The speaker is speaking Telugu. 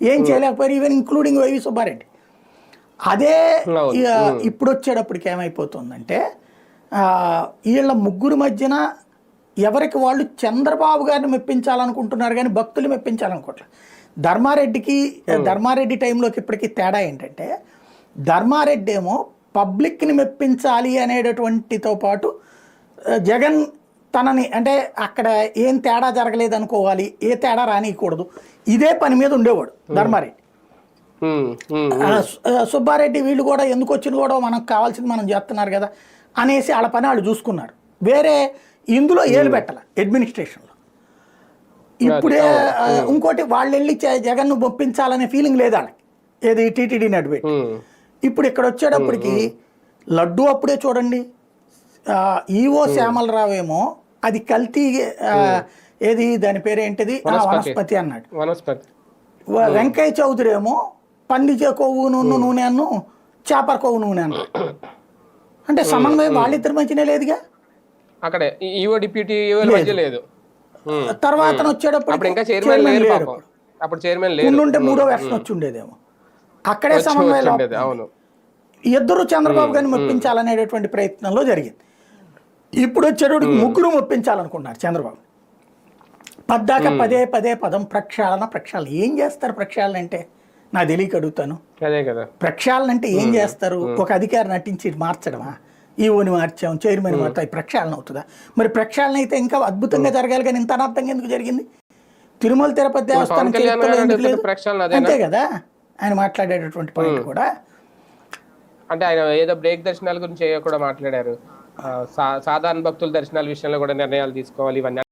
ఏం చేయలేకపోయారు ఈవెన్ ఇంక్లూడింగ్ వైవి సుబ్బారెడ్డి అదే. ఇక ఇప్పుడు వచ్చేటప్పటికి ఏమైపోతుందంటే వీళ్ళ ముగ్గురు మధ్యన ఎవరికి వాళ్ళు చంద్రబాబు గారిని మెప్పించాలనుకుంటున్నారు కానీ భక్తులు మెప్పించాలనుకోవట్లేదు ధర్మారెడ్డికి ధర్మారెడ్డి టైంలోకి ఇప్పటికీ తేడా ఏంటంటే ధర్మారెడ్డి ఏమో పబ్లిక్ని మెప్పించాలి అనేటటువంటితో పాటు జగన్ తనని అంటే అక్కడ ఏం తేడా జరగలేదు అనుకోవాలి ఏ తేడా రానియకూడదు. ఇదే పని మీద ఉండేవాడు ధర్మారెడ్డి. సుబ్బారెడ్డి వీళ్ళు కూడా ఎందుకు వచ్చింది కూడా మనకు కావాల్సింది మనం చేస్తున్నారు కదా అనేసి వాళ్ళ పని వాళ్ళు చూసుకున్నారు. వేరే ఇందులో ఏలు పెట్టాల అడ్మినిస్ట్రేషన్లో. ఇప్పుడే ఇంకోటి వాళ్ళు వెళ్ళి జగన్ను ఒప్పించాలనే ఫీలింగ్ లేదు వాళ్ళకి ఏది టీటీడీ నడిపే ఉమ్, ఇప్పుడు ఇక్కడ వచ్చేటప్పటికి లడ్డు అప్పుడే చూడండి ఈవో శ్యామలరావు ఏమో అది కల్తీ ఏది దాని పేరు ఏంటిది? ఆ, వనస్పతి. అన్నాడు. వనస్పతి. వెంకయ్య చౌదరి ఏమో పంది చే- కొవ్వు నూనె నూనె అన్ను చేపల కొవ్వు నూనె అన్న. అంటే సమన్వయం వాళ్ళిద్దరి మధ్యనే లేదుగా? అక్కడే. ఈవో డిప్యూటీ మధ్య లేదు. తర్వాత వచ్చేటప్పుడు ఇంకా చైర్మన్ లేరు పాపం. అప్పుడు చైర్మన్ లేరు. మూడో వెర్షన్ వచ్చి ఉండేదేమో అక్కడే సమన్వయం ఇద్దరు చంద్రబాబు గారిని మెప్పించాలనేటటువంటి ప్రయత్నంలో జరిగింది. ఇప్పుడు వచ్చేటప్పుడు ముగ్గురు మెప్పించాలనుకున్నారు చంద్రబాబు. పద్దాక పదే పదే పదం ప్రక్షాళన ప్రక్షాళన. ఏం చేస్తారు ప్రక్షాళన అంటే? నా తెలియక అడుగుతాను. అదే కదా. ప్రక్షాళన అంటే ఏం చేస్తారు? ఒక అధికారి నటించి మార్చడమా? ఈవోని మార్చాం చైర్మన్ మార్చాం ప్రక్షాళన అవుతుందా? మరి ప్రక్షాళన అయితే ఇంకా అద్భుతంగా జరగాలి కానీ ఇంత అనార్థంగా ఎందుకు జరిగింది? తిరుమల తిరుపతి దేవస్థానం? అంతే కదా. ఆయన మాట్లాడేటటువంటి పాయింట్ కూడా. అంటే ఆయన ఏదో బ్రేక్ దర్శనాల గురించి కూడా మాట్లాడారు. సాధారణ భక్తుల దర్శనాల విషయంలో కూడా నిర్ణయాలు తీసుకోవాలి ఇవన్నీ